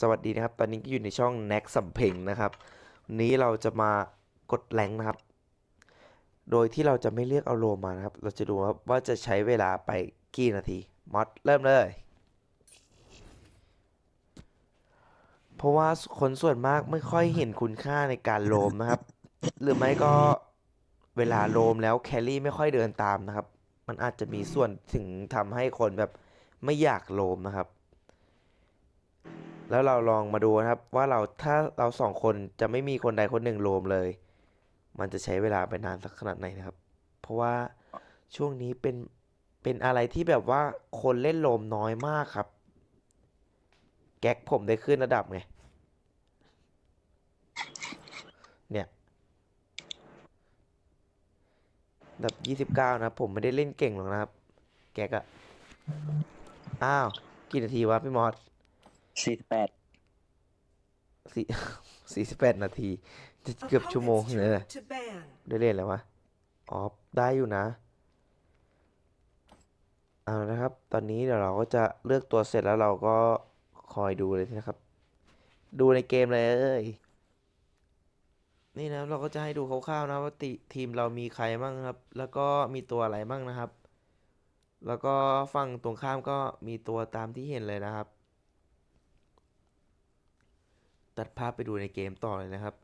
สวัสดีนะครับ ตอนนี้ก็อยู่ในช่อง n น็กสำเพ็งนะครับวันนี้เราจะมากดแรงนะครับ โดยที่เราจะไม่เลือกเอาโลมานะครับ เราจะดูครับว่าจะใช้เวลาไปกี่นาทีมอดเริ่มเลย เพราะว่าคนส่วนมากไม่ค่อยเห็นคุณค่าในการโลมนะครับ หรือไม่ก็เวลาโลมแล้วแคลรี่ไม่ค่อยเดินตามนะครับ มันอาจจะมีส่วนถึงทำให้คนแบบไม่อยากโลมนะครับ แล้วเราลองมาดูนะครับว่าเราถ้าเราสองคนจะไม่มีคนใดคนหนึ่งโลมเลย มันจะใช้เวลาไปนานสักขนาดไหนนะครับ เพราะว่าช่วงนี้เป็นเป็นอะไรที่แบบว่าคนเล่นโลมน้อยมากครับ แก๊กผมได้ขึ้นระดับไง เนี่ยระดับยี่สิบเก้านะผมไม่ได้เล่นเก่งหรอกนะครับ แก๊กอะอ้าว กี่นาทีวะพี่มอส สี่สิบแปดสี่สี่สิบแปดนาที จะเกือบชั่วโมงเลย To ban. ได้เล่นแล้ววะ อ๋อ ได้อยู่นะ เอาละนะครับ ตอนนี้เดี๋ยวเราก็จะเลือกตัวเสร็จแล้วเราก็คอยดูเลยนะครับ ดูในเกมเลย นี่นะครับเราก็จะให้ดูคร่าวๆนะว่าติทีมเรามีใครบ้างครับ แล้วก็มีตัวอะไรบ้างนะครับ แล้วก็ฝั่งตรงข้ามก็มีตัวตามที่เห็นเลยนะครับ ตัดภาพไปดูในเกมต่อเลยนะครับ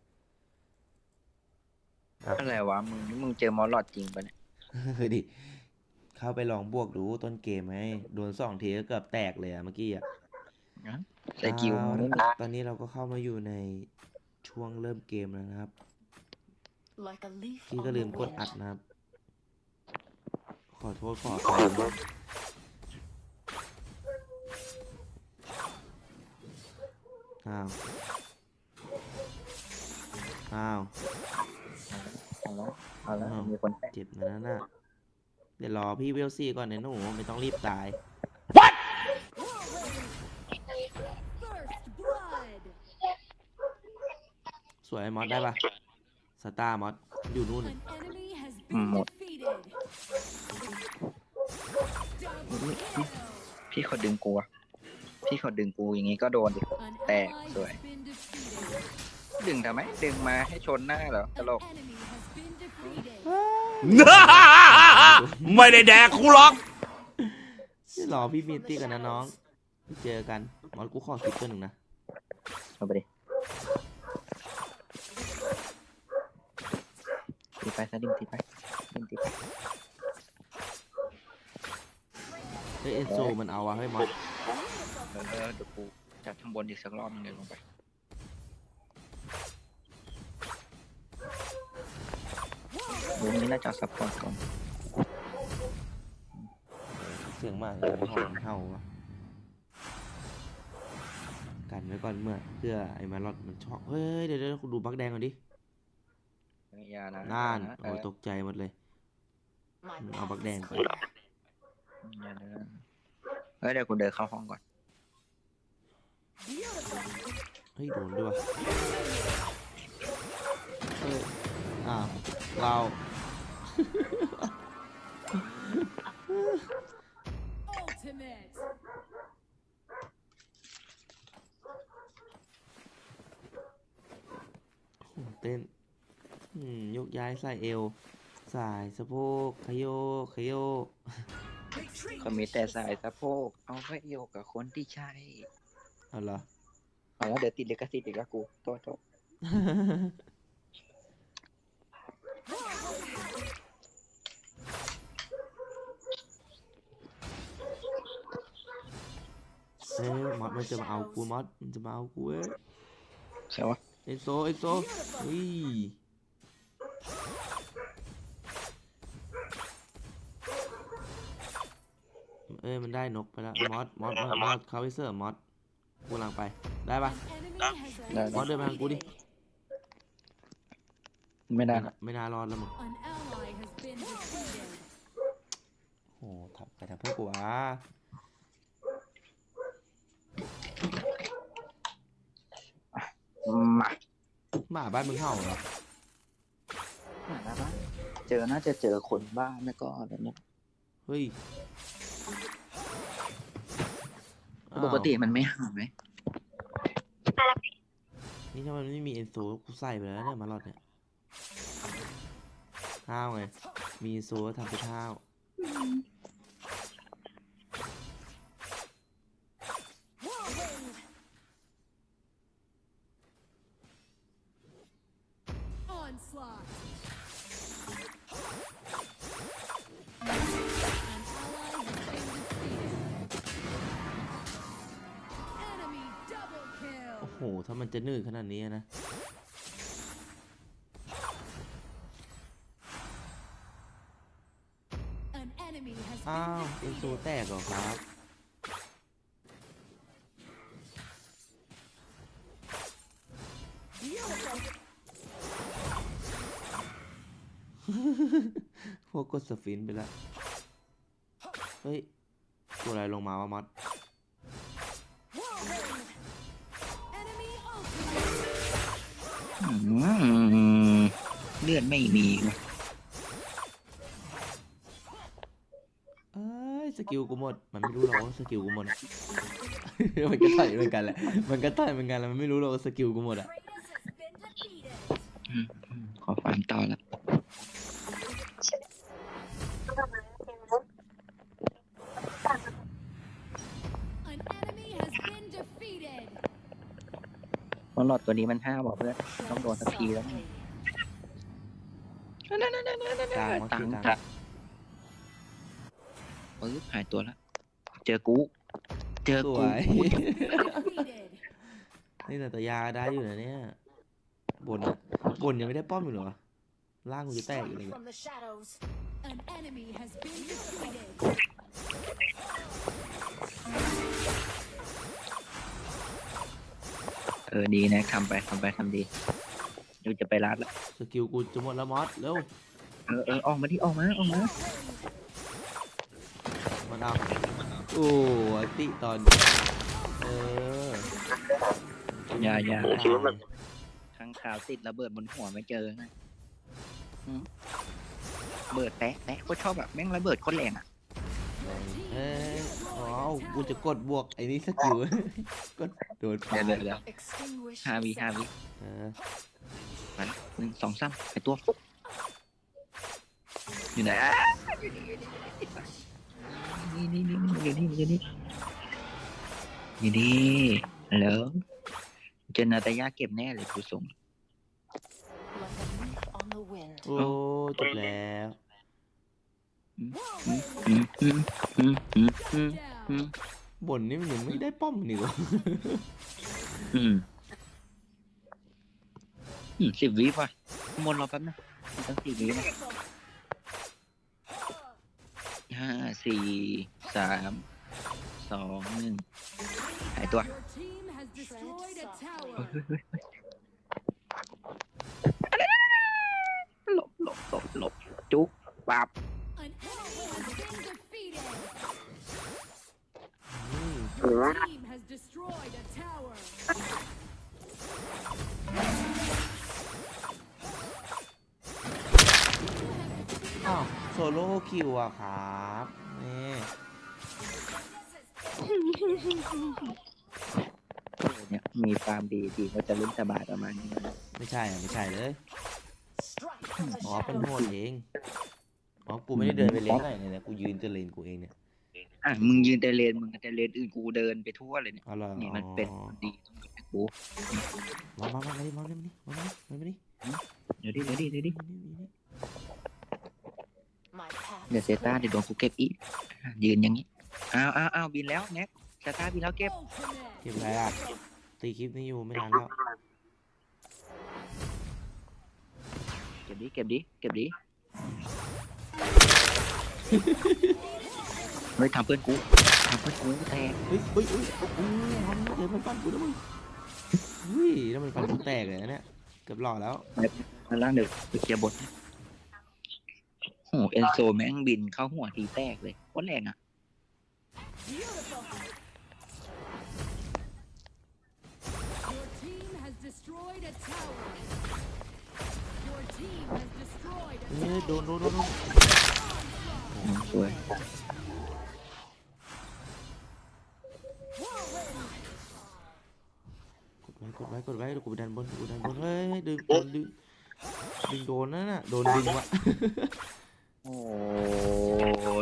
อะไรวะ มึงนี่มึงเจอมอลลอดจริงปะเนี่ยเฮ้ยดิ เข้าไปลองบวกดูต้นเกมไหมโดนสองทีก็เกือบแตกเลยอะเมื่อกี้อะใส่กิวเอามึงละครับตอนนี้เราก็เข้ามาอยู่ในช่วงเริ่มเกมแล้วนะครับ Like a leaf พี่ on ก็ the ลืมกด wind. อัดนะครับ ขอโทษขออภัยนะครับอ้าว อ้าวเอาละเอาละอ้าวมีคนแตะเจ็บนะนั่นน่ะเดี๋ยวรอพี่เวลซี่ก่อนนะหนูไม่ต้องรีบตาย First blood. สวยมอสได้ปะสตาร์มอสอยู่นู่น An enemy has been defeated. Double kill. พี่เขาดึงกูอะพี่เขาดึงกูอย่างงี้ก็โดนดิ An Tẹt ally rồi. has been defeated. ดึงทำไมดึงมาให้ชนหน้าเหรอต An ลก enemy has been defeated. ไม่ได้แดกกูหรอกรอพี่มีตี้กันนะน้อง เจอกันมอสกูขอคลิปตัวหนึ่งนะเอาไปดิตีไปซะดิมตีไปดิมตีไปเฮ้ยเอนโซมันเอาวะเฮ้ยมอสเออเดี๋ยวกูจัดข้างบนอีกสักรอบนึงเดี๋ยวลงไป ดูนี้น่าจะซัพพอร์ตก่อนเสียงมากเลยเห่ามันเห่าวะกันไว้ก่อนเมื่อเพื่อไอ้มารอดมันชอบเฮ้ยเดี๋ยวเดี๋ยวกูดูบักแดงก่อนดิอย่านะน่านอย่ะโอ้ยตกใจหมดเลย My มันเอาบัก path แดง is ไป clear. อย่านะเฮ้ยเดี๋ยวกูเดินเข้าห้องก่อนเฮ้ยโดนด้วยวะเฮ้ยอ้าวเรา Ultimate. โอ้โหเต้นอืมยกย้ายใส่เอว สายสะโพกขยโยกขยโยก Retreat. เขามีแต่สายสะโพก เอาไว้โยกกับคนที่ใช่เอาเหรอเอาแล้วเดี๋ยวติดลิขสิทธิ์อีกแล้วกูโทษโทษ อ้ยมอสมันจะมาเอากูมอสมันจะมาเอากูเอ้ยใช่ปะเอ็นโซเอ็นโซเฮ้ยเอ้ยมันได้นกไปแล้วมอสมอสมอสมอสเขาไปเสิร์ฟมอสกูกำลังไปได้ปะ An enemy has ได้ been มอสเดินมาทางกูดิไม่ได้ไม่นะไม่น่ารอดแล้วมึง An ally has been defeated. โอ้ทับไปทางพวกกูวะ มา หมาบ้านมึงเห่าเหรอมาแล้วปะเจอน่าจะเจอคนบ้านแล้วก็อะไรเนี่ยเฮ้ยปกติมันไม่เห่าไหมนี่ถ้ามันไม่มีเอนโซกูใส่ไปแล้วเนี่ยมาลอดเนี่ยห้าวไง มีเอนโซก็ทำเป็นห้าว Onslaught. An ally has been defeated. Enemy double kill. โอ้โห ถ้ามันจะนืดขนาดนี้นะ An enemy has อ้าว been เอนโซ defeated. แตกเหรอครับ พวกกดสฟินไปแล้ว เฮ้ย ตัวอะไรลงมาวะมัด Whirlwind. Enemy ultimate. อืมเลือดไม่มีว่ะเอ้ย สกิลกูหมด มันไม่รู้หรอกว่าสกิลกูหมดอะมันก็ต่อยเหมือนกันแหละ มันก็ต่อยเหมือนกันแล้วมันไม่รู้หรอกว่าสกิลกูหมดอะอืมอืมขอฟังต่อละ ราะหลอดตัวนี้มันห้าบอกเพื่อนต้องโดนสักทีแล้วกลางวะตัคืงอกลางตังปึ๊บหายตัวละ เจอกู เจอสกูวย Defeated. นี่แต่ตยาได้อยู่นะเนี่ยบนบนยังไม่ได้ป้อมอยู่เหรอ ล่างกูจะแตกอยู่เลย เออดีนะทำไปทำไปทำดีเดี๋ยวจะไปรัดละสกิลกูจะหมดแล้วมอสเร็วเออเออออกมาที่ออกมาออกมามันเอาโอ้อติตอนเอออย่าอย่าตายข้างข่าวติดระเบิดบนหัวไม่เจอนะอืมเบิดแปะแปะก็ชอบแบบแม่งระเบิดโคนแรงอะเอ้ย อ๋อ กูจะกดบวกไอ้นี่สกิล กดโดนเดี๋ยวเดี๋ยวเดี๋ยว Extinguish. ห้าวิห้าวิเออมันหนึ่งสองสามไอตัวฟุ๊บอยู่ไหนอะนี่นี่นี่นี่อยู่นี่อยู่นี่อยู่นี่แล้วเจอนาตายาเก็บแน่เลยกูส่ง Like a leaf on the wind. โอ้จบแล้ว อืมอืมอืมอืมอืม อืม Down. บนนี่มันยังไม่ได้ป้อมนี่หรออืมอืมสิบวิป่ะมนรอแป๊บนะตั้งสิบวินะห้าสี่สามสองหนึ่งหายตัว Your team has destroyed a เฮ้ย tower. เฮ้ยเฮ้ยหลบหลบหลบหลบจุ๊บปับ An enemy has been defeated. อืม Your team has destroyed a tower. อ้าวโซโล่คิวอะครับนี่เนี่ยมีความดีทีก็จะเล่นสบายประมาณนี้นะไม่ใช่อะไม่ใช่เลย Strike from the อ๋อเป็น shadows. โหดเองอ๋อกูไม่ได้เดินไปเลนไหนเลยนะกูยืนจะเลนกูเองเนี่ย อะมึงยืนแต่เลนมึงแต่เลนอื่นกูเดินไปทั่วเลยเนี่ยเอาละนี่มันเป็นคนดีต้องมีกูมามามามาดิมาดิมาดิมาดิเดี๋ยวดิเดี๋ยวดิเดี๋ยวดิมาดิมาดิ My path เดี๋ยวเซ is ต้า clear. เดี๋ยวโดนกูเก็บอีกอะยืนอย่างนี้อ้าวอ้าวอ้าวบินแล้วแน็กเซต้าบินแล้วเก็บ Ultimate. เก็บอะไรอะตีคลิปนี้อยู่ไม่นานแล้วเก็บดิเก็บดิเก็บดิเฮ้ยทำเพื่อนกูทำเพื่อนกูแตกเฮ้ยเฮ้ยเฮ้ยเฮ้ยเอาเดี๋ยวมันฟันกูแล้วมึงเฮ้ยแล้วมันฟันกูแตกเลยนะเนี่ยเกือบหล่อแล้วมาล่างเดี๋ยวไปเคลียร์บทโอ้โหเอนโซแม่งบินเข้าหัวทีแตกเลยโคตรแรงอะ Beautiful. Your team has destroyed a tower. Your team has destroyed a เฮ้ย tower. โดนโดนโดนโดนอืมสวย ไว้กดไว้กดไว้เดี๋ยวกูไปดันบนกูดันบนเฮ้ยดึงโดนดึงดึงโดนนั่นน่ะโดนดึงวะโอ้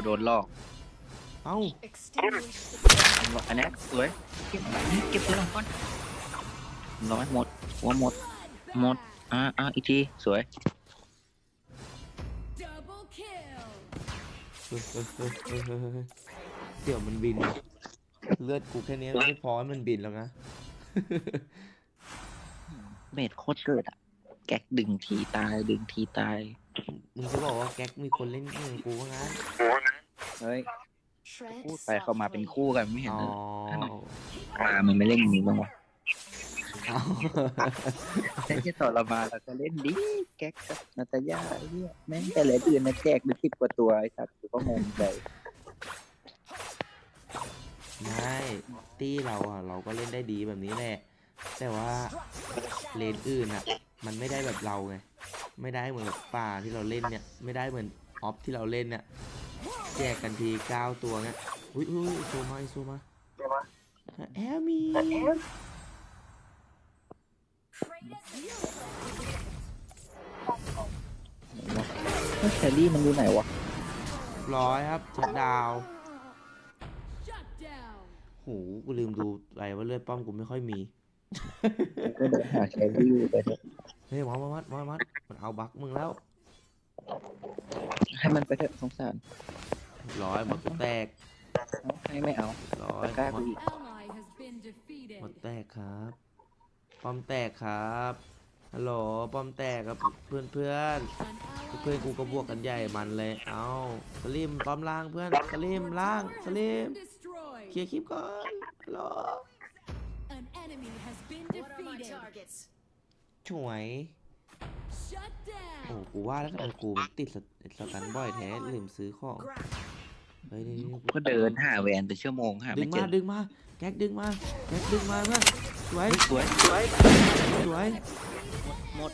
โดนหลอกเอ้า Extinguish the โดนหลอกอันเนี้ยสวยเก็บนี่เก็บตัวลงก่อนร้อยหมดหัวหมดหมดอ่าอ่าอีกทีสวย Double kill. เฮ้ยเฮ้ยเฮ้ยเฮ้ยเฮ้ยเฮ้ยเดี๋ยวมันบินว่ะเลือดกูแค่นี้ไม่พอให้มันบินแล้วนะ เมดโคตรเกิดอะ แก๊กดึงทีตายดึงทีตาย มึงจะบอกว่าแก๊กมีคนเล่นเกมกูว่างั้นเฮ้ย Tread พูดไปเขามาเป็นคู่กันไม่เห็นอ๋อเลยมามันไม่เล่นอย่างนี้บ้างวะเอาแต่ที่ต่อเรามาเราก็เล่นดีแก๊กกับนาตาญาไอ้เหี้ยแม่งแต่เหลืออื่นนะแจกเป็นสิบกว่าตัวไอ้สัตว์กูก็งงใจ ไม่ตี้เราอะเราก็เล่นได้ดีแบบนี้แหละแต่ว่าเลนอื่นอะมันไม่ได้แบบเราไงไม่ได้เหมือนแบบป่าที่เราเล่นเนี่ยไม่ได้เหมือนออฟที่เราเล่นเนี่ยแจกกันทีเก้าตัวเงี้ยอุ้ยอุ้ยโซมาโซมาแอลมีแล้วแครี่มันอยู่ไหนวะร้อยครับชัดดาว หกูลืมดูไปว่าเลือดป้อมกูไม่ค่อยมีก็เดินหาแครี่อยู่ไปเถอะเฮ้ยมอสมอสมอสมอสมันเอาบักมึงแล้วให้มันไปเถอะสงสารร้อยหมดกูแตกเอาให้ไม่เอาร้อยกล้าหมกูดอีก Ally has been defeated. หมดแตกครับ ป้อมแตกครับฮัลโหลป้อมแตกครับเพื่อนเพื่อน An เพื่อน ally กูก็บวกกันใหญ่มันเลย เอาสลิมป้อมล่างเพื่อนสลิมล่างสลิม destroyed. เคลียร์คลิปก่อนฮัลโหล An enemy has been What are my defeated. targets? ช่วย Shut โอ้ down. กูว่าแล้วทำไมกูมันติดสสตันบ่อยแท้ลืมซื้อของ Grab. เฮ้ยนี่นี่ก็เดินหาแวนไปชั่วโมงหาดึไม่งเจมาอดึงมาแก๊กดึงมาแก๊กดึงมาเพื่อนสวยสวยสวยสวยหมด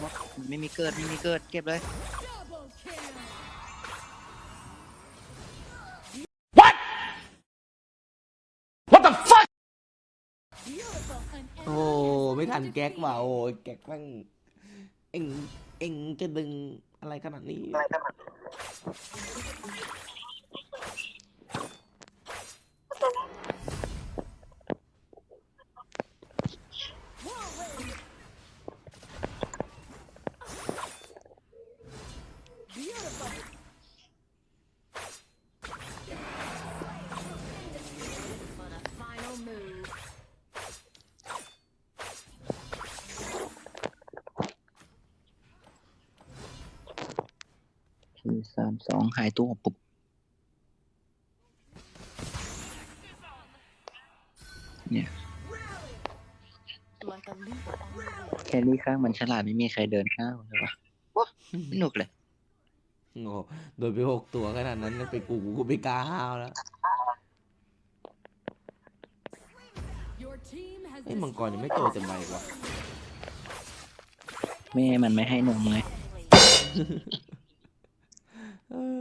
หมดไม่มีเกิดไม่มีเกิดเก็บเลย Beautiful. An โอ้ enemy ไม่ has ทัน been แก๊กว่ะ defeated. โอ้ยแก๊กแม่งเอ็งเอ็งจะดึงอะไรขนาดนี้ สี่สามสองหายตัวปุ๊บ Like a leaf on the wind. แครี่ข้างมันฉลาดไม่มีใครเดินข้าวใช่ปะว้าสนุกเลยโอ้โดนไปหกตัวขนาดนั้นไปกูกูไม่กล้าห้าวแล้ว Your team has เอ้ยมังกรยังไม่โตเต็มใบว่ะแม่มันไม่ให้นมไง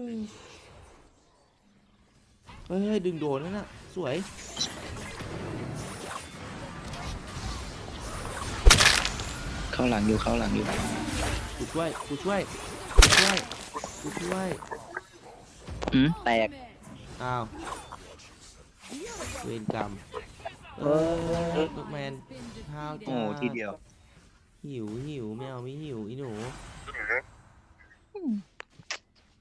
เอ้ยเฮ้ยเฮ้ยดึงโดนนั่นน่ะ สวย เข้าหลังอยู่เข้าหลังอยู่กูช่วย กูช่วย กูช่วย กูช่วยอืมแตก ultimate. อ้าวเวรกรรมเออลูกแมน Been How defeated. โอ้ทีเดียว หิวหิวไม่เอาไม่หิวอีหนู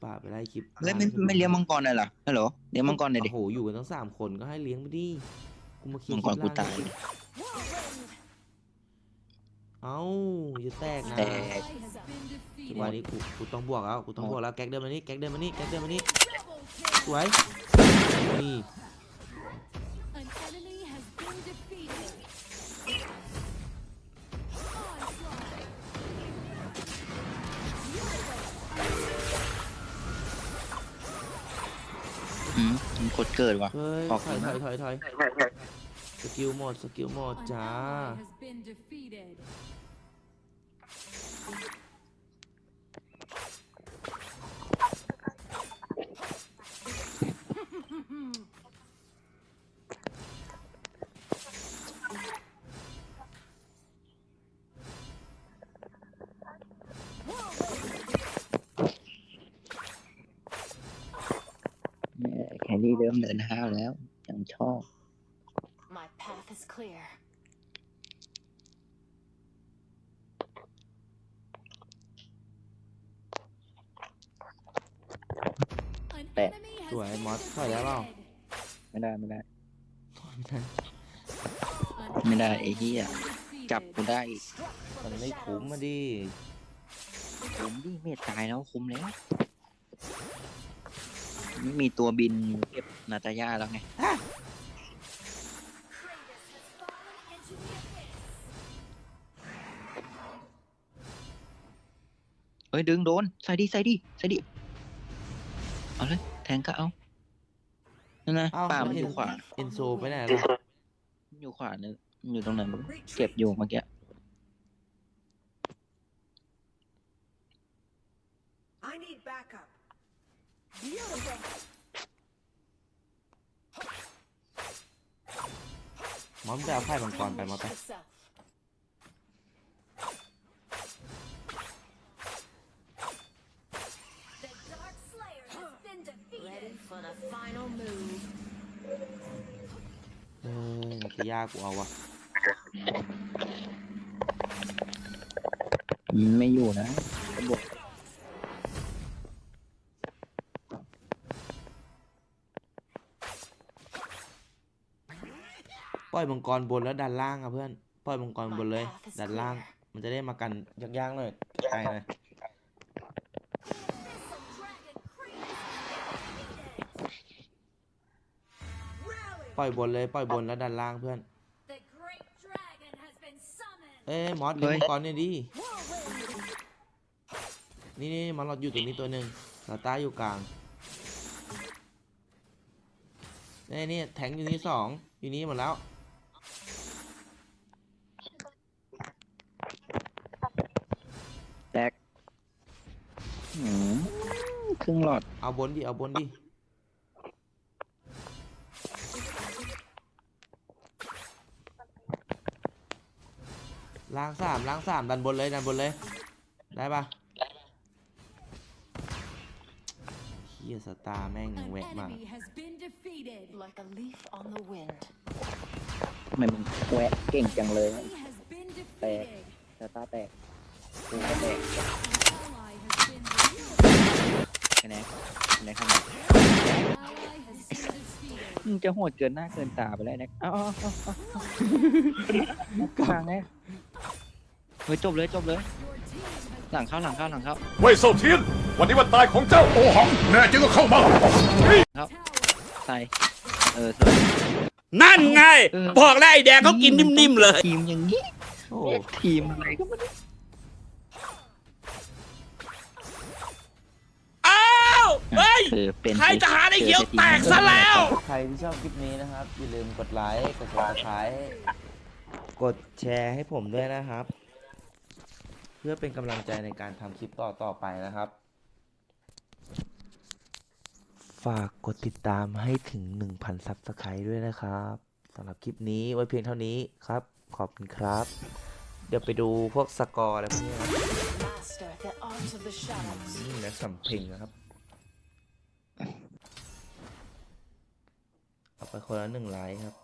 ป่าไปไล่คลิปแล้วไม่ไม่เลี้ยงมังกรเลยเหรอฮัลโหลเลี้ยงมังกรหน่อยดิโอ้โหอยู่กันตั้งสามคนก็ให้เลี้ยงไปดิกูมาเคลียมัร์งกรคลิปกูล่างตายดิเอ้าอย่าแตกนะแต Ally ก has been จังหวะ defeated. นี้กูกูต้องบวกแล้วกูต้องบวกแล้วแก๊กเดินมานี่แก๊กเดินมานี่แก๊กเดินมานี่ Double kill. สวยนี่ กดเกิดว่ะ เฮ้ยออกถอยมาถอยถอยถอยสกิลหมดสกิลหมด An จ้า ally has been defeated. เริ่มเดินห้าวแล้วยังชอบ My path is clear. An Bẹ. enemy has Đuổi been mót khỏi đá vào. defeated. ไม่ได้ไม่ได้ An ไม่ได้ enemy ไอ้เหี้ย has been จับ defeated. กูได้อีกมันไม่คุ้มมาดิคุ้มดิเมตตายแล้วคุ้มแล้วไม่มีตัวบินเก็บ นาตาย่าแล้วไงเอ้ยดึงโดน ใส่ดิใส่ดิใส่ดิเอาเลย แทงก็เอานั่นนะเอ้าป่าแล้วมันอยู่เอ็นขวาเอ็นโซไปไหนล่ะมันอยู่ขวาเนี่ยมันอยู่ตรงไหนมันเก็บอยู่เมื่อกี้ มอสจะเอาไพ่มังกรไปมอสไปเออมันจะยากกว่าวะไม่อยู่นะบวก ปล่อยมังกรบนแล้วดันล่างอะเพื่อนปล่อยมังกรบนเลย ดันล่าง มันจะได้มากันยากๆหน่อยไกลหน่อยปล่อยบนเลยปล่อยบนแล้วดันล่างเพื่อน The Great Dragon has been summoned. เอ้ยมอสเลี้ยงมังกรเนี่ยดินี่นี่มอสเราอยู่ตรงนี้ตัวหนึ่งสตาร์อยู่กลางนี่นี่แทงอยู่นี่สองอยู่นี่หมดแล้ว แตกอืมค รึ่งหลอด เอาบนดิ เอาบนดิ ล้างสามล้างสามดันบนเลยดันบนเลย ได้ปะเฮียสตาร์แม่ง An แวะมา enemy has been defeated. Like a leaf on the wind. ทำไมมึงแวะเก่งจังเลย He has been defeated. สตาร์แตกกูก็แตก An ally has been defeated. คะแนนคะแนข้ามา An ally has been defeated. มึงจะโหดเกินหน้าเกินตาไปแล้วนะเอ้าเอาเอ้าเอาเอากลางไงเฮ้ยจบเลยจบเลย หลังเข้าหลังเข้าหลังเข้าเว่ยเซเทียน วันนี้วันตายของเจ้าโอหัง แน่จริงก็เข้ามา tower. ใส่เออสวย นั่นไง เออ บอกแล้วไอ้แดงเขากินนิ่มๆเลย ทีมอย่างนี้โอ้ ทีมอะไรก็ไม่ เฮ้ยเธอเป็นใครจะหาได้เขียวแตกซะแล้ว ใครที่ชอบคลิปนี้นะครับ อย่าลืมกดไลค์ กด subscribe กดแชร์ให้ผมด้วยนะครับ เพื่อเป็นกำลังใจในการทำคลิปต่อต่อๆไปนะครับ ฝากกดติดตามให้ถึง 1,000ซับสไครต์ด้วยนะครับสำหรับคลิปนี้ไว้เพียงเท่านี้ครับ ขอบคุณครับ เดี๋ยวไปดูพวกสกอร์อะไรพวกนี้นะครับ Master the art of the shadows. นี่นักสำเพ็งนะครับ เอาไปคนละหนึ่งไลค์ครับ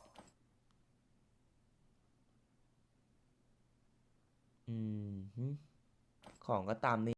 อืม ของก็ตามนี้